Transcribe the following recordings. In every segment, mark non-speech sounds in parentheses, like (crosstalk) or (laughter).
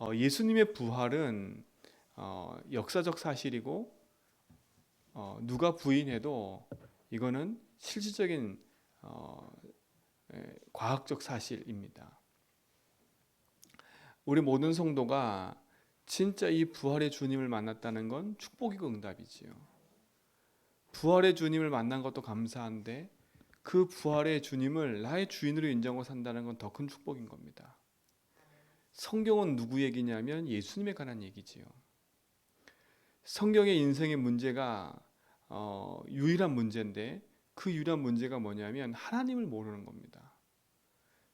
어, 예수님의 부활은 어, 역사적 사실이고 어, 누가 부인해도 이거는 실질적인 어, 에, 과학적 사실입니다. 우리 모든 성도가 진짜 이 부활의 주님을 만났다는 건 축복이고 응답이지요. 부활의 주님을 만난 것도 감사한데 그 부활의 주님을 나의 주인으로 인정하고 산다는 건 더 큰 축복인 겁니다. 성경은 누구 얘기냐면 예수님에 관한 얘기지요. 성경의 인생의 문제가 어, 유일한 문제인데 그 유일한 문제가 뭐냐면 하나님을 모르는 겁니다.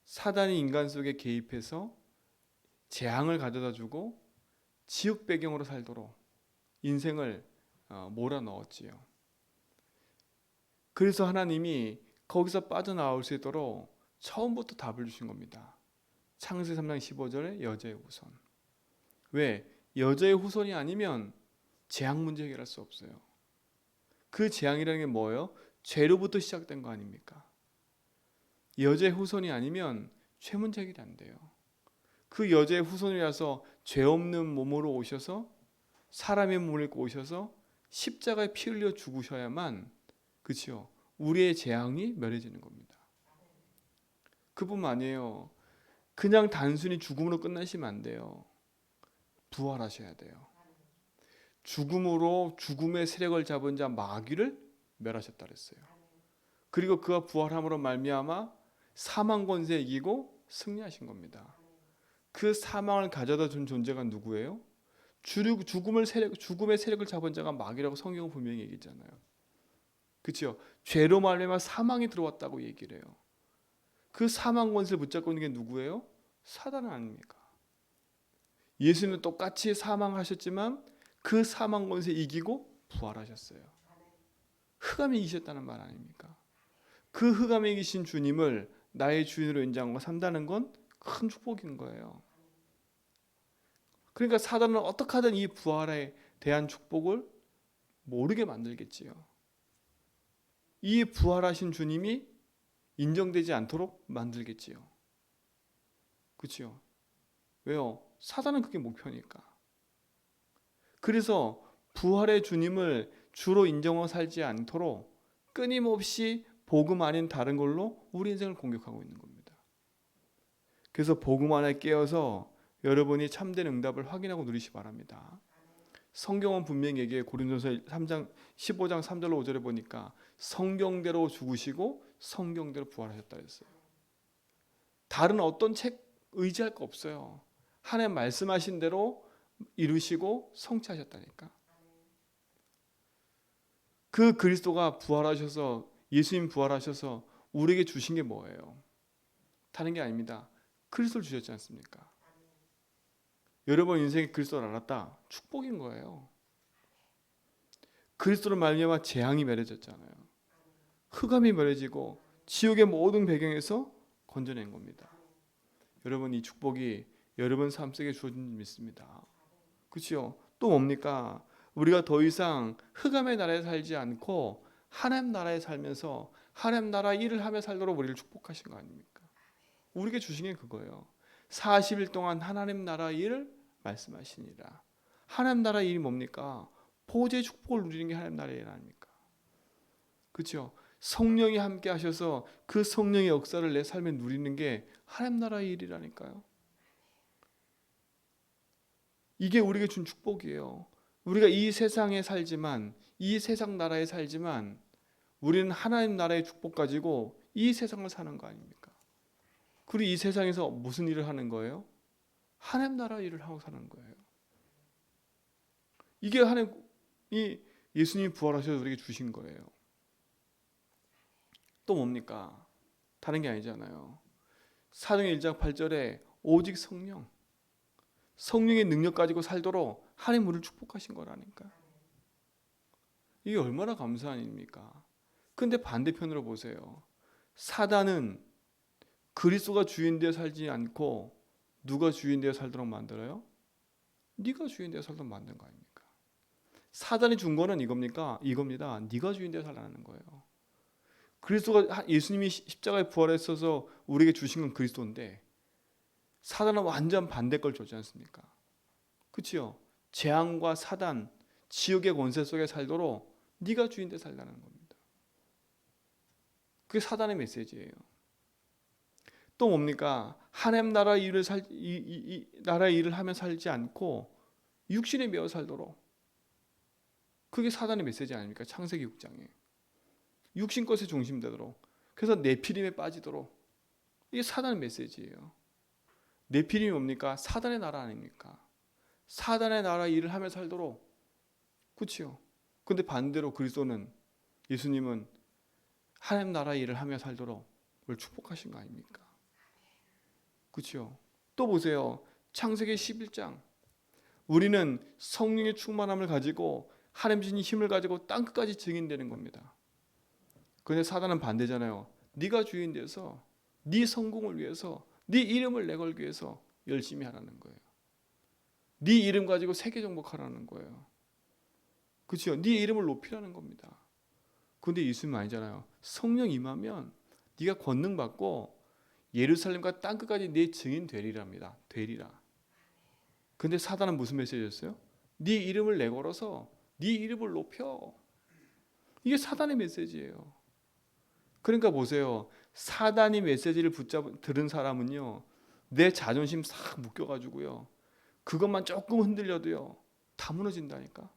사단이 인간 속에 개입해서 재앙을 가져다 주고 지옥 배경으로 살도록 인생을 어, 몰아 넣었지요. 그래서 하나님이 거기서 빠져나올 수 있도록 처음부터 답을 주신 겁니다. 창세기 3장 15절에 여자의 후손. 왜? 여자의 후손이 아니면 재앙 문제 해결할 수 없어요. 그 재앙이라는 게 뭐예요? 죄로부터 시작된 거 아닙니까? 여자의 후손이 아니면 죄 문제 해결이 안 돼요. 그 여자의 후손이라서 죄 없는 몸으로 오셔서 사람의 몸을 입고 오셔서 십자가에 피 흘려 죽으셔야만 그렇죠. 우리의 재앙이 멸해지는 겁니다. 그뿐만 아니에요. 그냥 단순히 죽음으로 끝나시면 안 돼요. 부활하셔야 돼요. 죽음으로 죽음의 세력을 잡은 자 마귀를 멸하셨다 그랬어요. 그리고 그가 부활함으로 말미암아 사망 권세 이기고 승리하신 겁니다. 그 사망을 가져다 준 존재가 누구예요? 죽음을 세력, 죽음의 세력을 잡은 자가 마귀라고 성경은 분명히 얘기잖아요. 그렇죠? 죄로 말미암아 사망이 들어왔다고 얘기를 해요. 그 사망 권세를 붙잡고 있는 게 누구예요? 사단 아닙니까? 예수님은 똑같이 사망하셨지만 그 사망 권세 이기고 부활하셨어요. 흑암에 이기셨다는 말 아닙니까? 그 흑암에 이기신 주님을 나의 주인으로 인정하고 산다는 건 큰 축복인 거예요. 그러니까 사단은 어떻게 하든 이 부활에 대한 축복을 모르게 만들겠지요. 이 부활하신 주님이 인정되지 않도록 만들겠지요. 그렇죠? 왜요? 사단은 그게 목표니까. 그래서 부활의 주님을 주로 인정하고 살지 않도록 끊임없이 복음 아닌 다른 걸로 우리 인생을 공격하고 있는 겁니다. 그래서 복음 안에 깨어서 여러분이 참된 응답을 확인하고 누리시 바랍니다. 성경은 분명히 얘기해 고린도서 3장 15장 3절로 5절에 보니까 성경대로 죽으시고 성경대로 부활하셨다 했어요. 다른 어떤 책 의지할 거 없어요. 하나님 말씀하신 대로 이루시고 성취하셨다니까. 그 그리스도가 부활하셔서 예수님 부활하셔서 우리에게 주신 게 뭐예요? 다른 게 아닙니다. 그리스도를 주셨지 않습니까? 여러분 인생에 그리스도를 알았다. 축복인 거예요. 그리스도를 말미암아 재앙이 멸해졌잖아요. 흑암이 멸해지고 지옥의 모든 배경에서 건져낸 겁니다. 여러분 이 축복이 여러분 삶 속에 주어진 줄 믿습니다. 그렇죠? 또 뭡니까? 우리가 더 이상 흑암의 나라에 살지 않고 하나님 나라에 살면서 하나님 나라 일을 하며 살도록 우리를 축복하신 거 아닙니까? 우리에게 주신 게 그거예요. 40일 동안 하나님 나라 일을 말씀하시니라. 하나님 나라 일이 뭡니까? 보좌의 축복을 누리는 게 하나님 나라의 일 아닙니까? 그렇죠? 성령이 함께 하셔서 그 성령의 역사를 내 삶에 누리는 게 하나님 나라의 일이라니까요. 이게 우리에게 준 축복이에요. 우리가 이 세상에 살지만 이 세상 나라에 살지만 우리는 하나님 나라의 축복 가지고 이 세상을 사는 거 아닙니까? 그리고 이 세상에서 무슨 일을 하는 거예요? 하나님 나라 일을 하고 사는 거예요. 이게 하나님이 예수님이 부활하셔서 우리에게 주신 거예요. 또 뭡니까? 다른 게 아니잖아요. 사도행 1장 8절에 오직 성령 성령의 능력 가지고 살도록 하나님 우리를 축복하신 거라니까. 이게 얼마나 감사한 일입니까? 근데 반대편으로 보세요. 사단은 그리스도가 주인 되어 살지 않고 누가 주인 되어 살도록 만들어요? 네가 주인 되어 살도록 만든 거 아닙니까? 사단이 준 거는 이겁니까? 이겁니다. 네가 주인 되어 살라는 거예요. 그리스도가 예수님이 십자가에 부활했어서 우리에게 주신 건 그리스도인데 사단은 완전 반대 걸 줬지 않습니까? 그치요? 재앙과 사단, 지옥의 권세 속에 살도록 네가 주인 돼 살라는 겁니다. 그게 사단의 메시지예요. 또 뭡니까? 하나님 나라 일을 살, 이, 이, 이 나라 일을 하며 살지 않고 육신에 매어 살도록 그게 사단의 메시지 아닙니까? 창세기 6장에 육신 것에 중심되도록 그래서 내피림에 빠지도록 이게 사단의 메시지예요. 내피림이 뭡니까? 사단의 나라 아닙니까? 사단의 나라 일을 하며 살도록 그렇지요. 근데 반대로 그리스도는 예수님은 하나님 나라 일을 하며 살도록 뭘 축복하신 거 아닙니까? 그렇죠. 또 보세요. 창세기 11장. 우리는 성령의 충만함을 가지고 하나님 주신 힘을 가지고 땅 끝까지 증인되는 겁니다. 근데 사단은 반대잖아요. 네가 주인 돼서 네 성공을 위해서 네 이름을 내걸기 위해서 열심히 하라는 거예요. 네 이름 가지고 세계 정복하라는 거예요. 그렇죠? 네 이름을 높이라는 겁니다. 근데 예수님 아니잖아요. 성령 임하면 네가 권능 받고 예루살렘과 땅 끝까지 내 증인 되리랍니다. 되리라. 근데 사단은 무슨 메시지였어요? 네 이름을 내걸어서 네 이름을 높여. 이게 사단의 메시지예요. 그러니까 보세요. 사단이 메시지를 붙잡 들은 사람은요. 내 자존심 싹 묶여 가지고요. 그것만 조금 흔들려도요. 다 무너진다니까.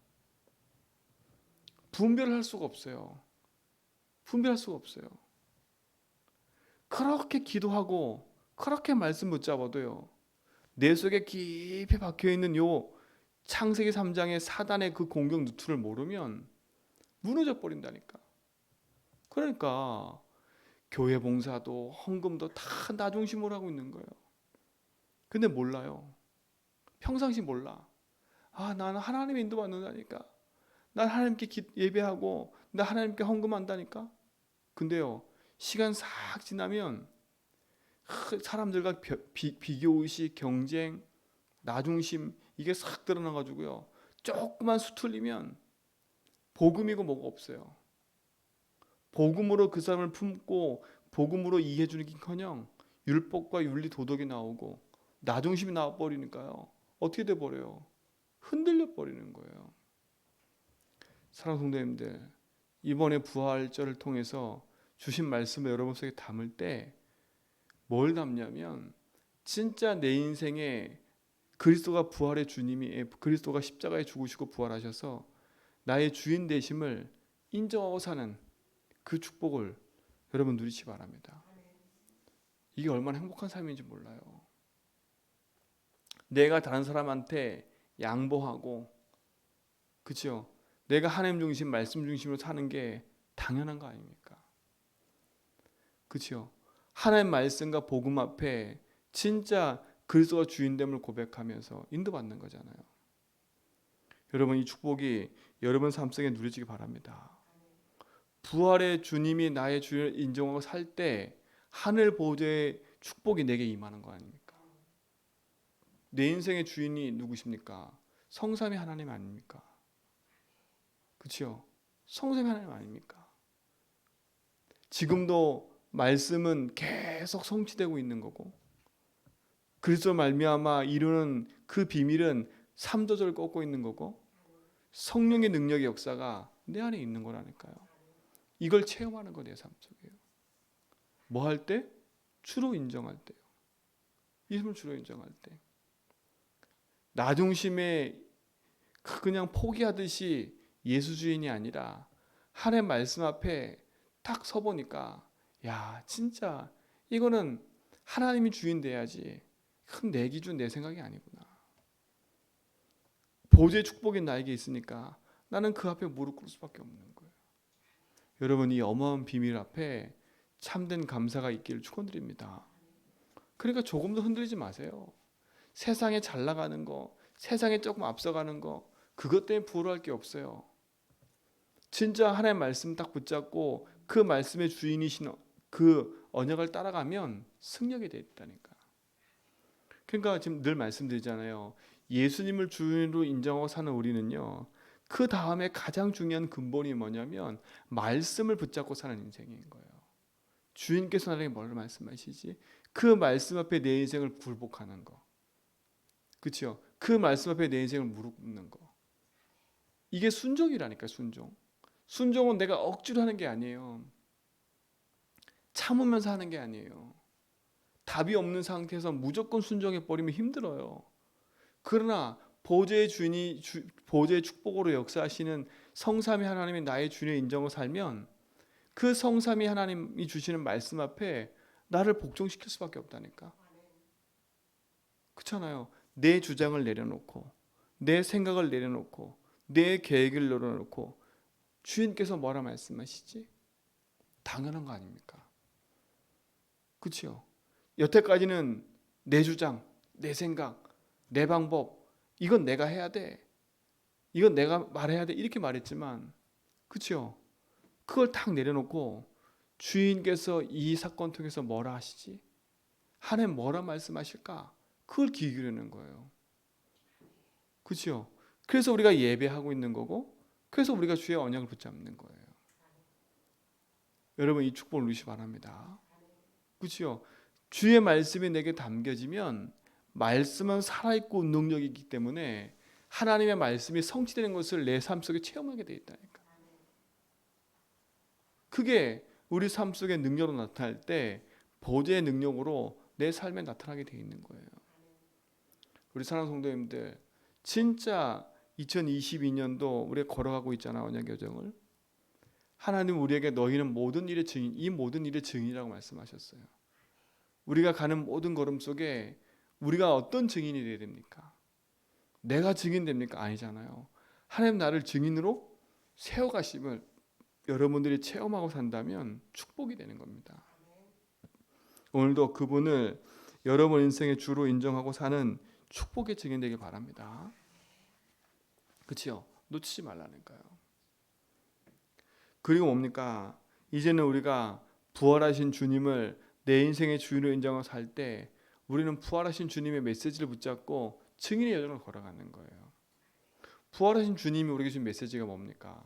분별할 수가 없어요. 분별할 수가 없어요. 그렇게 기도하고 그렇게 말씀 붙잡아도요. 내 속에 깊이 박혀 있는 요 창세기 3장의 사단의 그 공격 누트를 모르면 무너져 버린다니까. 그러니까 교회 봉사도 헌금도 다 나 중심으로 하고 있는 거예요. 근데 몰라요. 평상시 몰라. 아, 나는 하나님의 인도 받는다니까. 난 하나님께 기, 예배하고 나 하나님께 헌금한다니까. 근데요. 시간 싹 지나면 사람들과 비, 비교의식, 경쟁, 나중심 이게 싹 드러나 가지고요. 조그만 수틀리면 복음이고 뭐가 없어요. 복음으로 그 사람을 품고 복음으로 이해해 주는 게커녕 율법과 윤리 도덕이 나오고 나 중심이 나와 버리니까요. 어떻게 돼 버려요? 흔들려 버리는 거예요. 사랑하는 성도님들, 이번에 부활절을 통해서 주신 말씀을 여러분 속에 담을 때 뭘 담냐면 진짜 내 인생에 그리스도가 부활의 주님이 그리스도가 십자가에 죽으시고 부활하셔서 나의 주인 되심을 인정하고 사는 그 축복을 여러분 누리시 바랍니다. 이게 얼마나 행복한 삶인지 몰라요. 내가 다른 사람한테 양보하고 그죠? 내가 하나님 중심, 말씀 중심으로 사는 게 당연한 거 아닙니까? 그렇죠? 하나님 말씀과 복음 앞에 진짜 그리스도가 주인됨을 고백하면서 인도받는 거잖아요. 여러분 이 축복이 여러분 삶 속에 누려지기 바랍니다. 부활의 주님이 나의 주를 인정하고 살 때 하늘 보좌의 축복이 내게 임하는 거 아닙니까? 내 인생의 주인이 누구십니까? 성삼위 하나님 아닙니까? 그렇죠? 성삼위 하나님 아닙니까? 지금도 말씀은 계속 성취되고 있는 거고 그리스도 말미암아 이루는 그 비밀은 삼도절 꺾고 있는 거고 성령의 능력의 역사가 내 안에 있는 거라니까요. 이걸 체험하는 거 내 삶 속에요. 뭐 할 때? 주로 인정할 때요. 예수를 주로 인정할 때. 나 중심에 그냥 포기하듯이 예수 주인이 아니라 하나님 말씀 앞에 딱 서보니까 야 진짜 이거는 하나님이 주인 돼야지 큰 내 기준 내 생각이 아니구나 보좌의 축복이 나에게 있으니까 나는 그 앞에 무릎 꿇을 수밖에 없는 여러분 이 어마어마한 비밀 앞에 참된 감사가 있기를 축원드립니다 그러니까 조금 더 흔들리지 마세요 세상에 잘 나가는 거 세상에 조금 앞서가는 거 그것 때문에 부러워할 게 없어요 진짜 하나님 말씀 딱 붙잡고 그 말씀의 주인이신 그 언약을 따라가면 승리하게 돼 있다니까. 그러니까 지금 늘 말씀드리잖아요. 예수님을 주인으로 인정하고 사는 우리는요. 그 다음에 가장 중요한 근본이 뭐냐면 말씀을 붙잡고 사는 인생인 거예요. 주인께서 나에게 뭘 말씀하시지? 그 말씀 앞에 내 인생을 굴복하는 거. 그렇죠? 그 말씀 앞에 내 인생을 무릎 꿇는 거. 이게 순종이라니까 순종. 순종은 내가 억지로 하는 게 아니에요. 참으면서 하는 게 아니에요. 답이 없는 상태에서 무조건 순종해 버리면 힘들어요. 그러나 보좌의 주인이 주, 보좌의 축복으로 역사하시는 성삼위 하나님이 나의 주인의 인정을 살면 그 성삼위 하나님이 주시는 말씀 앞에 나를 복종시킬 수밖에 없다니까. 그렇잖아요. 내 주장을 내려놓고 내 생각을 내려놓고 내 계획을 내려놓고 주인께서 뭐라 말씀하시지? 당연한 거 아닙니까? 그렇죠? 여태까지는 내 주장, 내 생각, 내 방법 이건 내가 해야 돼. 이건 내가 말해야 돼. 이렇게 말했지만 그렇죠? 그걸 탁 내려놓고 주인께서 이 사건 통해서 뭐라 하시지? 하나님 뭐라 말씀하실까? 그걸 귀 기울이는 거예요. 그렇죠? 그래서 우리가 예배하고 있는 거고 그래서 우리가 주의 언약을 붙잡는 거예요. 여러분 이 축복을 누리시 바랍니다. 그렇죠? 주의 말씀이 내게 담겨지면 말씀은 살아있고 능력이 있기 때문에 하나님의 말씀이 성취되는 것을 내 삶 속에 체험하게 돼 있다니까. 그게 우리 삶 속에 능력으로 나타날 때 보좌의 능력으로 내 삶에 나타나게 돼 있는 거예요. 우리 사랑하는 성도님들 진짜 2022년도 우리가 걸어가고 있잖아 언약 여정을 하나님 우리에게 너희는 모든 일의 증인 이 모든 일의 증인이라고 말씀하셨어요. 우리가 가는 모든 걸음 속에 우리가 어떤 증인이 되어야 됩니까? 내가 증인 됩니까? 아니잖아요. 하나님 나를 증인으로 세워 가심을 여러분들이 체험하고 산다면 축복이 되는 겁니다. 오늘도 그분을 여러분 인생의 주로 인정하고 사는 축복의 증인 되길 바랍니다. 그렇죠? 놓치지 말라니까요. 그리고 뭡니까? 이제는 우리가 부활하신 주님을 내 인생의 주인으로 인정하고 살 때 우리는 부활하신 주님의 메시지를 붙잡고 증인의 여정을 걸어가는 거예요. 부활하신 주님이 우리에게 준 메시지가 뭡니까?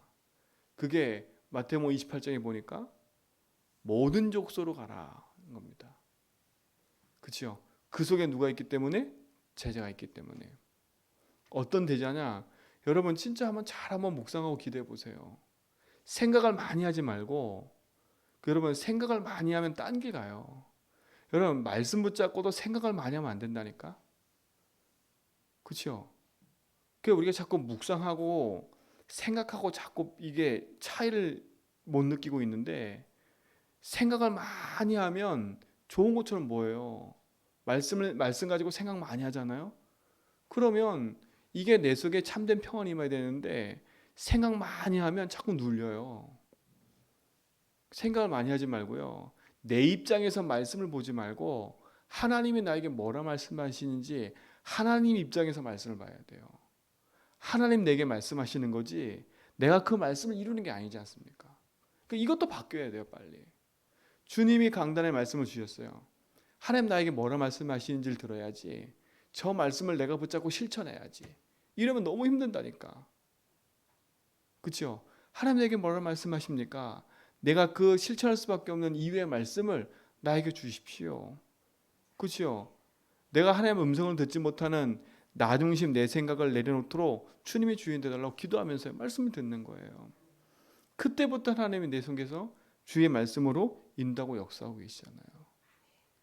그게 마태복음 28장에 보니까 모든 족소로 가라는 겁니다. 그렇죠? 그 속에 누가 있기 때문에 제자가 있기 때문에 어떤 제자냐? 여러분 진짜 한번 잘 한번 묵상하고 기도해 보세요. 생각을 많이 하지 말고 그 여러분 생각을 많이 하면 딴 길 가요. 여러분 말씀 붙잡고도 생각을 많이 하면 안 된다니까. 그렇죠? 그 우리가 자꾸 묵상하고 생각하고 자꾸 이게 차이를 못 느끼고 있는데 생각을 많이 하면 좋은 것처럼 뭐예요? 말씀을 말씀 가지고 생각 많이 하잖아요. 그러면 이게 내 속에 참된 평안이 임해야 되는데 생각 많이 하면 자꾸 눌려요. 생각을 많이 하지 말고요. 내 입장에서 말씀을 보지 말고 하나님이 나에게 뭐라 말씀하시는지 하나님 입장에서 말씀을 봐야 돼요. 하나님 내게 말씀하시는 거지 내가 그 말씀을 이루는 게 아니지 않습니까? 그러니까 이것도 바뀌어야 돼요, 빨리. 주님이 강단에 말씀을 주셨어요. 하나님 나에게 뭐라 말씀하시는지를 들어야지. 저 말씀을 내가 붙잡고 실천해야지. 이러면 너무 힘든다니까. 그렇죠? 하나님 내게 뭐라 말씀하십니까? 내가 그 실천할 수밖에 없는 이유의 말씀을 나에게 주십시오. 그렇죠? 내가 하나님의 음성을 듣지 못하는 나 중심 내 생각을 내려놓도록 주님이 주인 되달라고 기도하면서 말씀을 듣는 거예요. 그때부터 하나님이 내 속에서 주의 말씀으로 인도하고 역사하고 계시잖아요.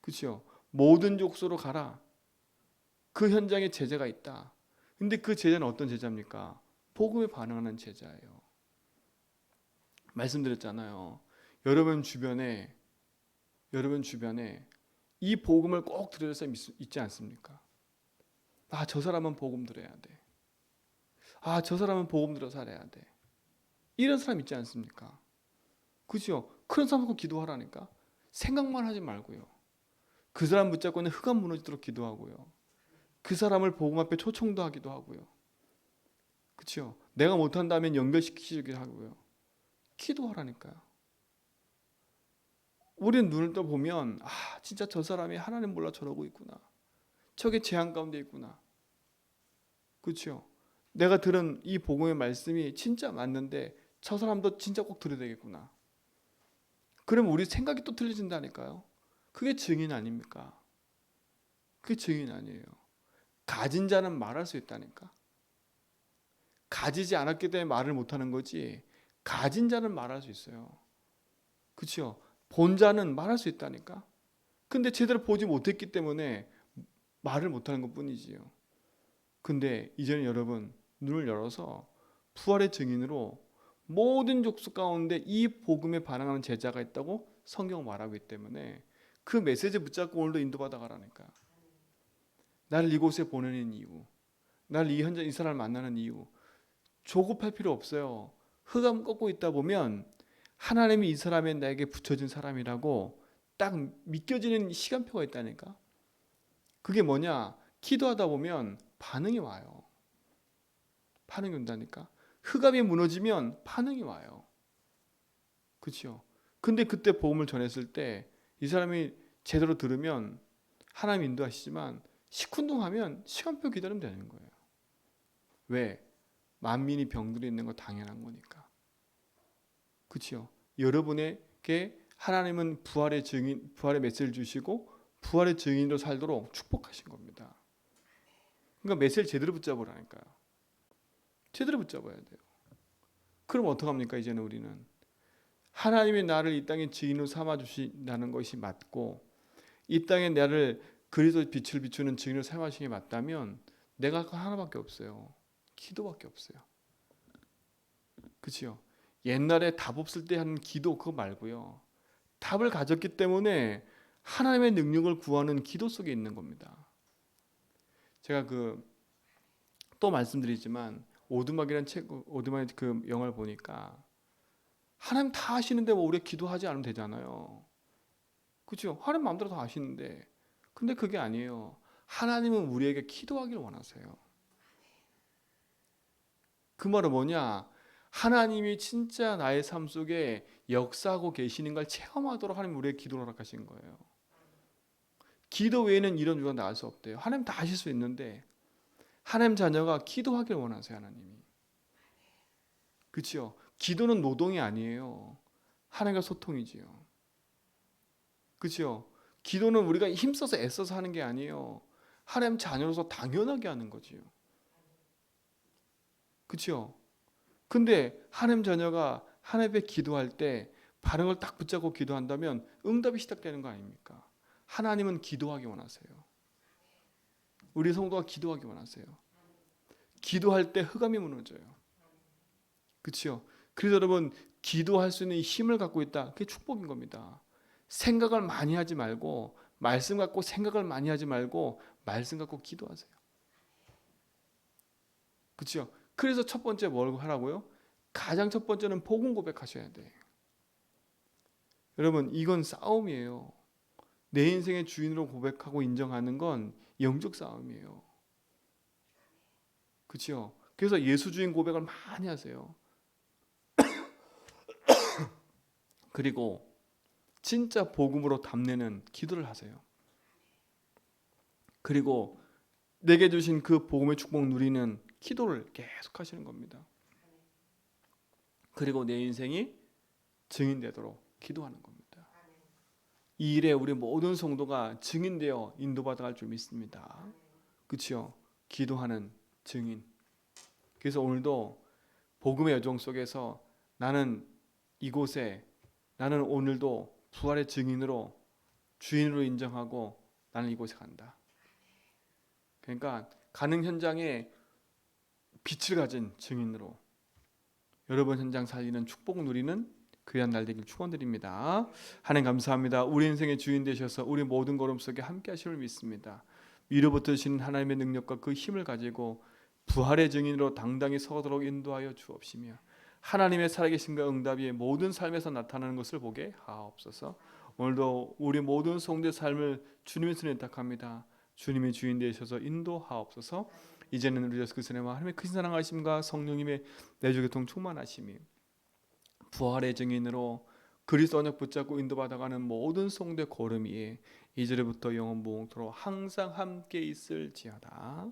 그렇죠? 모든 족소로 가라. 그 현장에 제자가 있다. 근데 그 제자는 어떤 제자입니까? 복음에 반응하는 제자예요. 말씀드렸잖아요. 여러분 주변에 여러분 주변에 이 복음을 꼭 들을 사람 있, 지 않습니까? 아, 저 사람은 복음 들어야 돼. 아, 저 사람은 복음 들어 살아야 돼. 이런 사람 있지 않습니까? 그죠? 그런 사람하고 기도하라니까. 생각만 하지 말고요. 그 사람 붙잡고는 흑암 무너지도록 기도하고요. 그 사람을 복음 앞에 초청도 하기도 하고요. 그렇죠? 내가 못한다면 연결시키기도 하고요. 기도하라니까요. 우리는 눈을 떠 보면 아 진짜 저 사람이 하나님 몰라 저러고 있구나. 저게 재앙 가운데 있구나. 그렇죠? 내가 들은 이 복음의 말씀이 진짜 맞는데 저 사람도 진짜 꼭 들어야 되겠구나. 그러면 우리 생각이 또 틀려진다니까요. 그게 증인 아닙니까? 그게 증인 아니에요. 가진 자는 말할 수 있다니까. 가지지 않았기 때문에 말을 못하는 거지. 가진 자는 말할 수 있어요. 그렇죠? 본 자는 말할 수 있다니까. 근데 제대로 보지 못했기 때문에 말을 못하는 것뿐이지요. 근데 이제는 여러분 눈을 열어서 부활의 증인으로 모든 족속 가운데 이 복음에 반응하는 제자가 있다고 성경 말하고 있기 때문에 그 메시지 붙잡고 오늘도 인도받아 가라니까. 나를 이곳에 보내는 이유, 나를 이 현장 이 사람을 만나는 이유, 조급할 필요 없어요. 흑암 꺾고 있다 보면 하나님이 이 사람이 나에게 붙여진 사람이라고 딱 믿겨지는 시간표가 있다니까. 그게 뭐냐? 기도하다 보면 반응이 와요. 반응이 온다니까. 흑암이 무너지면 반응이 와요. 그렇죠? 근데 그때 복음을 전했을 때 이 사람이 제대로 들으면 하나님 인도하시지만 시큰둥하면 시간표 기다리면 되는 거예요. 왜? 만민이 병들이 있는 거 당연한 거니까. 그렇죠? 여러분에게 하나님은 부활의 증인, 부활의 메시지를 주시고 부활의 증인으로 살도록 축복하신 겁니다. 그러니까 메시지를 제대로 붙잡으라니까요. 제대로 붙잡아야 돼요. 그럼 어떡합니까? 이제는 우리는 하나님이 나를 이 땅에 증인으로 삼아 주신다는 것이 맞고 이 땅에 나를 그리스도 빛을 비추는 증인으로 삼으시는 게 맞다면 내가 할거 하나밖에 없어요. 기도밖에 없어요. 그렇죠? 옛날에 답 없을 때 하는 기도 그거 말고요. 답을 가졌기 때문에 하나님의 능력을 구하는 기도 속에 있는 겁니다. 제가 그 또 말씀드리지만 오두막이라는 책 오두막의 그 영화를 보니까 하나님 다 아시는데 뭐 우리가 기도하지 않으면 되잖아요. 그렇죠? 하나님 마음대로 다 아시는데 근데 그게 아니에요. 하나님은 우리에게 기도하기를 원하세요. 그 말은 뭐냐? 하나님이 진짜 나의 삶 속에 역사하고 계시는 걸 체험하도록 하나님 우리의 기도를 허락하신 거예요. 기도 외에는 이런 유가 나을 수 없대요. 하나님 다 하실 수 있는데 하나님 자녀가 기도하길 원하세요, 하나님이. 그렇죠? 기도는 노동이 아니에요. 하나님과 소통이지요. 그렇죠? 기도는 우리가 힘써서 애써서 하는 게 아니에요. 하나님 자녀로서 당연하게 하는 거지요. 그렇죠? 근데 하나님 자녀가 하나님 앞에 기도할 때 반응을 딱 붙잡고 기도한다면 응답이 시작되는 거 아닙니까? 하나님은 기도하기 원하세요. 우리 성도가 기도하기 원하세요. 기도할 때 흑암이 무너져요. 그렇죠? 그래서 여러분 기도할 수 있는 힘을 갖고 있다. 그게 축복인 겁니다. 생각을 많이 하지 말고 말씀 갖고 생각을 많이 하지 말고 말씀 갖고 기도하세요. 그렇죠? 그래서 첫 번째 뭘 하라고요? 가장 첫 번째는 복음 고백하셔야 돼. 여러분 이건 싸움이에요. 내 인생의 주인으로 고백하고 인정하는 건 영적 싸움이에요. 그렇죠? 그래서 예수 주인 고백을 많이 하세요. (coughs) 그리고 진짜 복음으로 담내는 기도를 하세요. 그리고 내게 주신 그 복음의 축복 누리는 기도를 계속 하시는 겁니다. 그리고 내 인생이 증인되도록 기도하는 겁니다. 이 일에 우리 모든 성도가 증인되어 인도받아 갈 줄 믿습니다. 그렇죠? 기도하는 증인. 그래서 오늘도 복음의 여정 속에서 나는 이곳에 나는 오늘도 부활의 증인으로 주인으로 인정하고 나는 이곳에 간다. 그러니까 가는 현장에 빛을 가진 증인으로 여러분 현장 살리는 축복 누리는 귀한 날 되길 축원드립니다. 하나님 감사합니다. 우리 인생의 주인 되셔서 우리 모든 걸음 속에 함께 하시를 믿습니다. 위로부터 주신 하나님의 능력과 그 힘을 가지고 부활의 증인으로 당당히 서도록 인도하여 주옵시며 하나님의 살아계신과 응답이 모든 삶에서 나타나는 것을 보게 하옵소서. 오늘도 우리 모든 성도의 삶을 주님의 손에 탁합니다. 주님의 주인 되셔서 인도하옵소서. 이제는 우리 예수 그리스도의 하나님의 큰 사랑하심과 성령님의 내주교통 충만하심이 부활의 증인으로 그리스도 언약 붙잡고 인도받아가는 모든 성도의 걸음 위에 이제부터 영원 무궁토록 항상 함께 있을지어다.